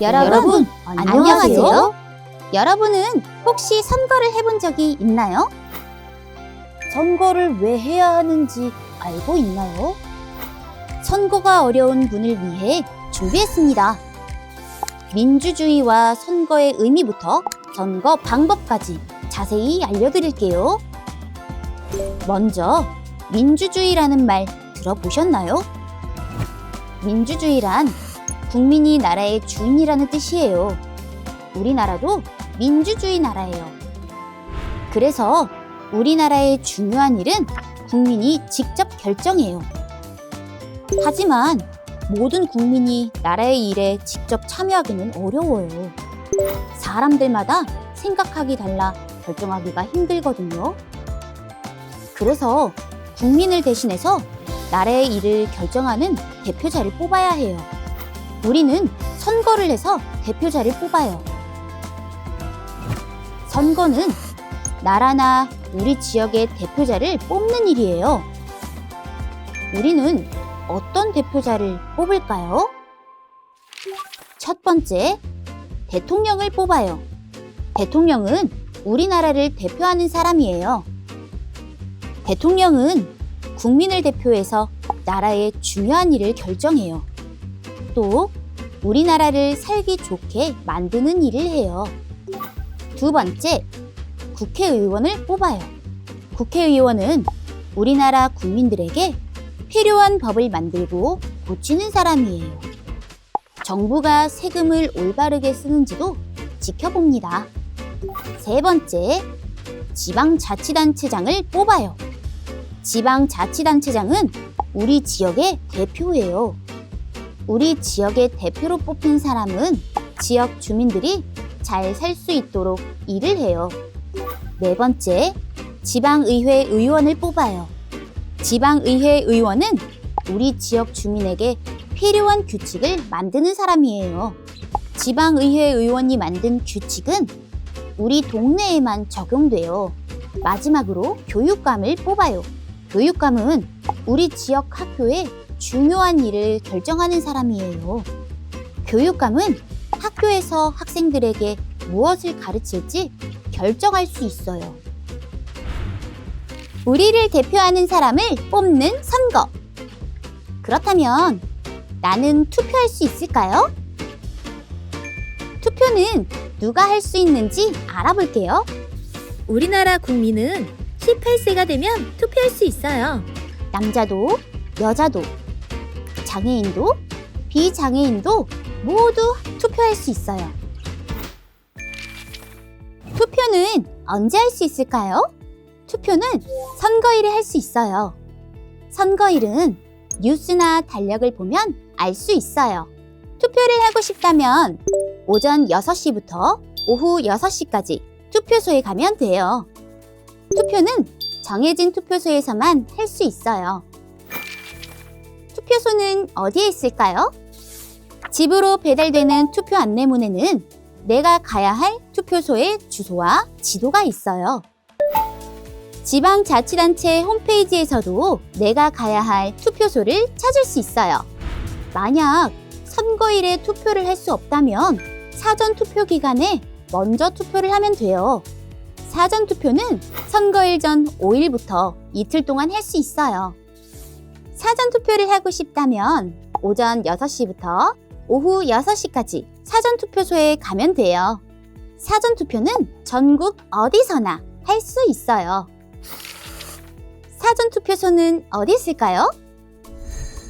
여러분, 안녕하세요. 여러분은 혹시 선거를 해본 적이 있나요? 선거를 왜 해야 하는지 알고 있나요? 선거가 어려운 분을 위해 준비했습니다. 민주주의와 선거의 의미부터 선거 방법까지 자세히 알려드릴게요. 먼저 민주주의라는 말 들어보셨나요? 민주주의란 국민이 나라의 주인이라는 뜻이에요. 우리나라도 민주주의 나라예요. 그래서 우리나라의 중요한 일은 국민이 직접 결정해요. 하지만 모든 국민이 나라의 일에 직접 참여하기는 어려워요. 사람들마다 생각하기 달라 결정하기가 힘들거든요. 그래서 국민을 대신해서 나라의 일을 결정하는 대표자를 뽑아야 해요. 우리는 선거를 해서 대표자를 뽑아요. 선거는 나라나 우리 지역의 대표자를 뽑는 일이에요. 우리는 어떤 대표자를 뽑을까요? 첫 번째, 대통령을 뽑아요. 대통령은 우리나라를 대표하는 사람이에요. 대통령은 국민을 대표해서 나라의 중요한 일을 결정해요. 또 우리나라를 살기 좋게 만드는 일을 해요. 두 번째, 국회의원을 뽑아요. 국회의원은 우리나라 국민들에게 필요한 법을 만들고 고치는 사람이에요. 정부가 세금을 올바르게 쓰는지도 지켜봅니다. 세 번째, 지방자치단체장을 뽑아요. 지방자치단체장은 우리 지역의 대표예요. 우리 지역의 대표로 뽑힌 사람은 지역 주민들이 잘 살 수 있도록 일을 해요. 네 번째, 지방의회 의원을 뽑아요. 지방의회 의원은 우리 지역 주민에게 필요한 규칙을 만드는 사람이에요. 지방의회 의원이 만든 규칙은 우리 동네에만 적용돼요. 마지막으로 교육감을 뽑아요. 교육감은 우리 지역 학교의 중요한 일을 결정하는 사람이에요. 교육감은 학교에서 학생들에게 무엇을 가르칠지 결정할 수 있어요. 우리를 대표하는 사람을 뽑는 선거. 그렇다면 나는 투표할 수 있을까요? 투표는 누가 할 수 있는지 알아볼게요. 우리나라 국민은 18세가 되면 투표할 수 있어요. 남자도, 여자도, 장애인도, 비장애인도 모두 투표할 수 있어요. 투표는 언제 할 수 있을까요? 투표는 선거일에 할 수 있어요. 선거일은 뉴스나 달력을 보면 알 수 있어요. 투표를 하고 싶다면 오전 6시부터 오후 6시까지 투표소에 가면 돼요. 투표는 정해진 투표소에서만 할 수 있어요. 투표소는 어디에 있을까요? 집으로 배달되는 투표 안내문에는 내가 가야 할 투표소의 주소와 지도가 있어요. 지방자치단체 홈페이지에서도 내가 가야 할 투표소를 찾을 수 있어요. 만약 선거일에 투표를 할 수 없다면 사전 투표 기간에 먼저 투표를 하면 돼요. 사전 투표는 선거일 전 5일부터 이틀 동안 할 수 있어요. 사전 투표를 하고 싶다면 오전 6시부터 오후 6시까지 사전 투표소에 가면 돼요. 사전 투표는 전국 어디서나 할 수 있어요. 사전 투표소는 어디 있을까요?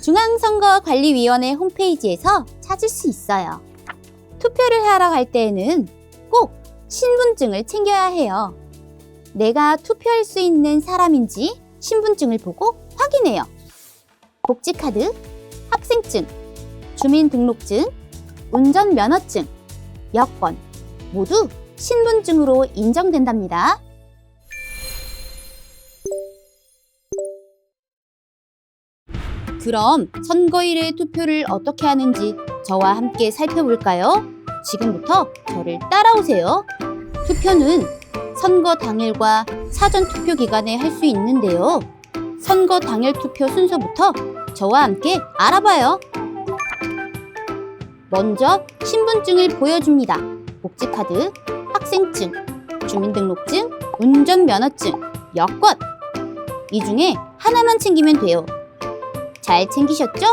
중앙선거관리위원회 홈페이지에서 찾을 수 있어요. 투표를 하러 갈 때에는 꼭 신분증을 챙겨야 해요. 내가 투표할 수 있는 사람인지 신분증을 보고 확인해요. 복지카드, 학생증, 주민등록증, 운전면허증, 여권 모두 신분증으로 인정된답니다. 그럼 선거일에 투표를 어떻게 하는지 저와 함께 살펴볼까요? 지금부터 저를 따라오세요. 투표는 선거 당일과 사전 투표 기간에 할 수 있는데요. 선거 당일 투표 순서부터 저와 함께 알아봐요. 먼저 신분증을 보여줍니다. 복지카드, 학생증, 주민등록증, 운전면허증, 여권. 이 중에 하나만 챙기면 돼요. 잘 챙기셨죠?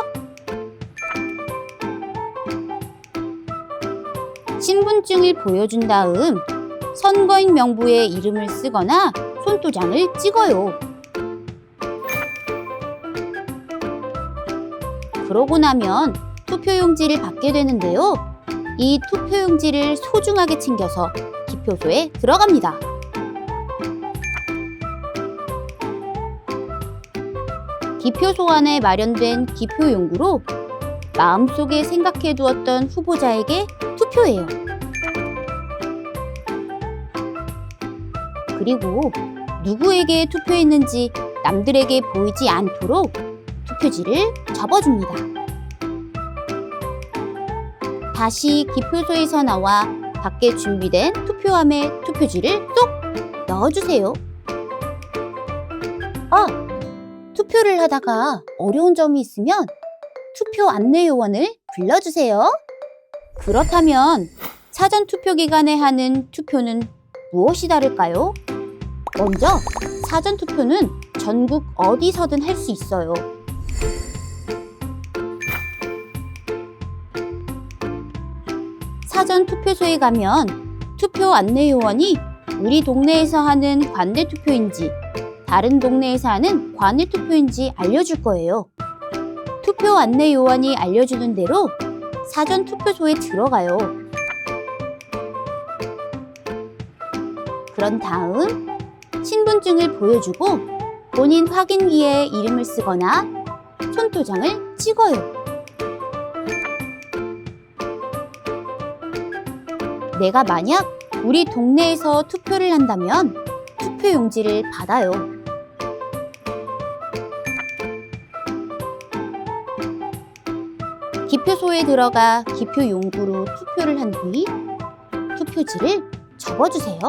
신분증을 보여준 다음 선거인 명부에 이름을 쓰거나 손도장을 찍어요. 그러고 나면 투표용지를 받게 되는데요. 이 투표용지를 소중하게 챙겨서 기표소에 들어갑니다. 기표소 안에 마련된 기표 용구로 마음속에 생각해 두었던 후보자에게 투표해요. 그리고 누구에게 투표했는지 남들에게 보이지 않도록 투 표지를 접어줍니다. 다시 기표소에서 나와 밖에 준비된 투표함에 투표지를 쏙 넣어주세요. 아! 투표를 하다가 어려운 점이 있으면 투표 안내 요원을 불러주세요. 그렇다면 사전 투표 기간에 하는 투표는 무엇이 다를까요? 먼저 사전 투표는 전국 어디서든 할 수 있어요. 사전 투표소에 가면 투표 안내 요원이 우리 동네에서 하는 관내 투표인지 다른 동네에서 하는 관내 투표인지 알려줄 거예요. 투표 안내 요원이 알려주는 대로 사전 투표소에 들어가요. 그런 다음 신분증을 보여주고 본인 확인기에 이름을 쓰거나 손도장을 찍어요. 내가 만약 우리 동네에서 투표를 한다면 투표 용지를 받아요. 기표소에 들어가 기표 용구로 투표를 한 뒤 투표지를 접어주세요.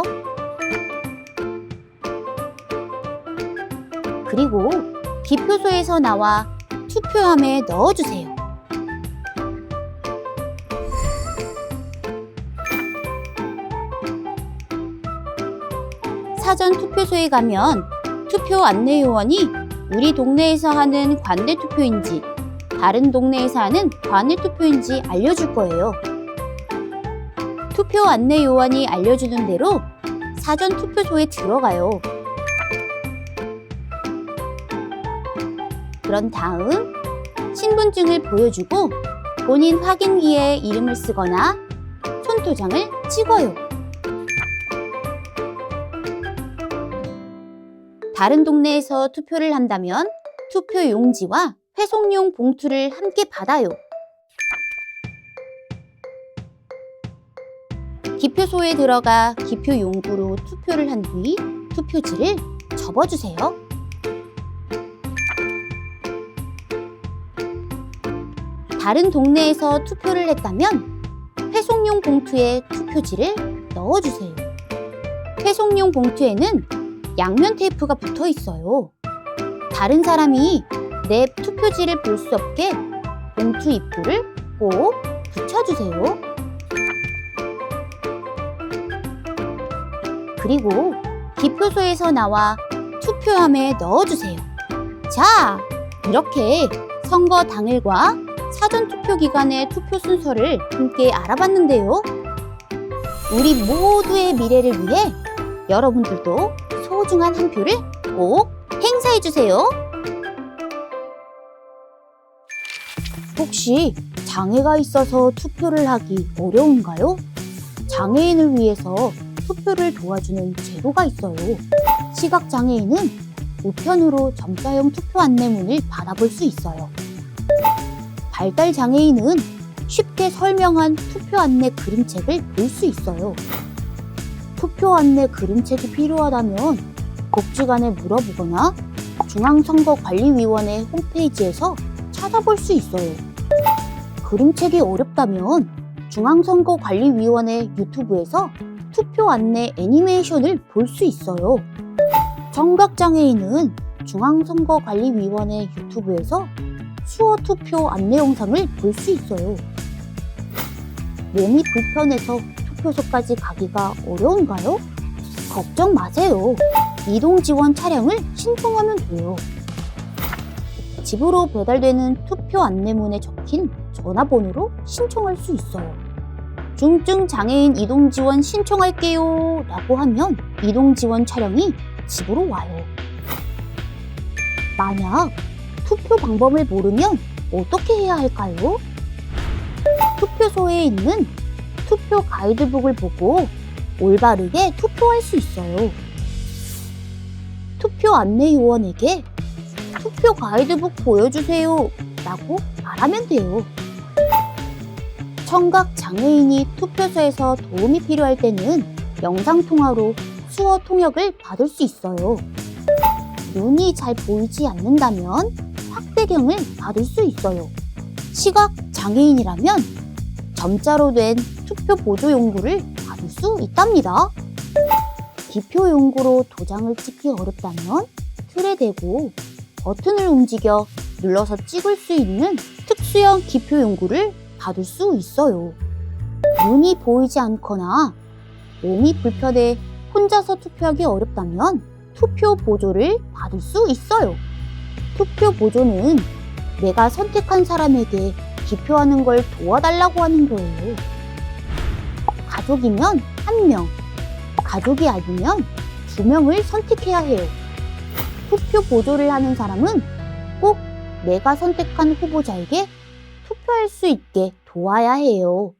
그리고 기표소에서 나와 투표함에 넣어주세요. 사전 투표소에 가면 투표 안내 요원이 우리 동네에서 하는 관내 투표인지 다른 동네에서 하는 관내 투표인지 알려줄 거예요. 투표 안내 요원이 알려주는 대로 사전 투표소에 들어가요. 그런 다음 신분증을 보여주고 본인 확인기에 이름을 쓰거나 손도장을 찍어요. 다른 동네에서 투표를 한다면 투표 용지와 회송용 봉투를 함께 받아요. 기표소에 들어가 기표 용구로 투표를 한 뒤 투표지를 접어주세요. 다른 동네에서 투표를 했다면 회송용 봉투에 투표지를 넣어주세요. 회송용 봉투에는 양면 테이프가 붙어 있어요. 다른 사람이 내 투표지를 볼 수 없게 봉투 입구를 꼭 붙여주세요. 그리고 기표소에서 나와 투표함에 넣어주세요. 자, 이렇게 선거 당일과 사전 투표 기간의 투표 순서를 함께 알아봤는데요. 우리 모두의 미래를 위해 여러분들도 소중한 한 표를 꼭 행사해 주세요. 혹시 장애가 있어서 투표를 하기 어려운가요? 장애인을 위해서 투표를 도와주는 제도가 있어요. 시각 장애인은 우편으로 점자형 투표 안내문을 받아볼 수 있어요. 발달 장애인은 쉽게 설명한 투표 안내 그림책을 볼 수 있어요. 투표 안내 그림책이 필요하다면 복지관에 물어보거나 중앙선거관리위원회 홈페이지에서 찾아볼 수 있어요. 그림책이 어렵다면 중앙선거관리위원회 유튜브에서 투표 안내 애니메이션을 볼 수 있어요. 청각장애인은 중앙선거관리위원회 유튜브에서 수어 투표 안내 영상을 볼 수 있어요. 몸이 불편해서 투표소까지 가기가 어려운가요? 걱정 마세요. 이동 지원 차량을 신청하면 돼요. 집으로 배달되는 투표 안내문에 적힌 전화번호로 신청할 수 있어요. 중증 장애인 이동 지원 신청할게요 라고 하면 이동 지원 차량이 집으로 와요. 만약 투표 방법을 모르면 어떻게 해야 할까요? 투표소에 있는 투표 가이드북을 보고 올바르게 투표할 수 있어요. 투표 안내 요원에게 투표 가이드북 보여주세요 라고 말하면 돼요. 청각 장애인이 투표소에서 도움이 필요할 때는 영상통화로 수어 통역을 받을 수 있어요. 눈이 잘 보이지 않는다면 확대경을 받을 수 있어요. 시각 장애인이라면 점자로 된 투표 보조 용구를 받을 수 있답니다. 기표 용구로 도장을 찍기 어렵다면 틀에 대고 버튼을 움직여 눌러서 찍을 수 있는 특수형 기표 용구를 받을 수 있어요. 눈이 보이지 않거나 몸이 불편해 혼자서 투표하기 어렵다면 투표 보조를 받을 수 있어요. 투표 보조는 내가 선택한 사람에게 기표하는 걸 도와달라고 하는 거예요. 가족이면 한 명, 가족이 아니면 두 명을 선택해야 해요. 투표 보조를 하는 사람은 꼭 내가 선택한 후보자에게 투표할 수 있게 도와야 해요.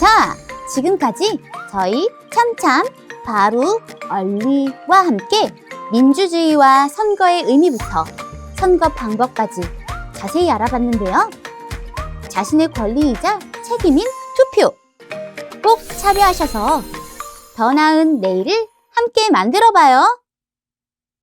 자, 지금까지 저희 참참, 바로, 얼리와 함께 민주주의와 선거의 의미부터 선거 방법까지 자세히 알아봤는데요. 자신의 권리이자 책임인 투표. 꼭 참여하셔서 더 나은 내일을 함께 만들어 봐요.